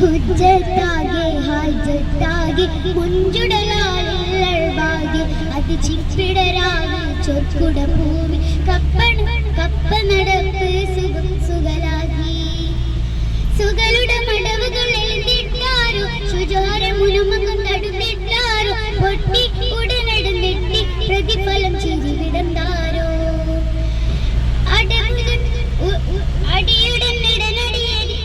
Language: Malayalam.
ഹുജ്ജത്താകെ കപ്പ നടപ്പ് സുഖം സുഖലാകി. സുകളുടെ തടുത്തിട്ടാരോ പൊട്ടി ഉടനടുന്നെട്ടി പ്രതിഫലം ചിരി വിടന്താരോ അടവുകൾ അടിയുടെ നിടനടിയടി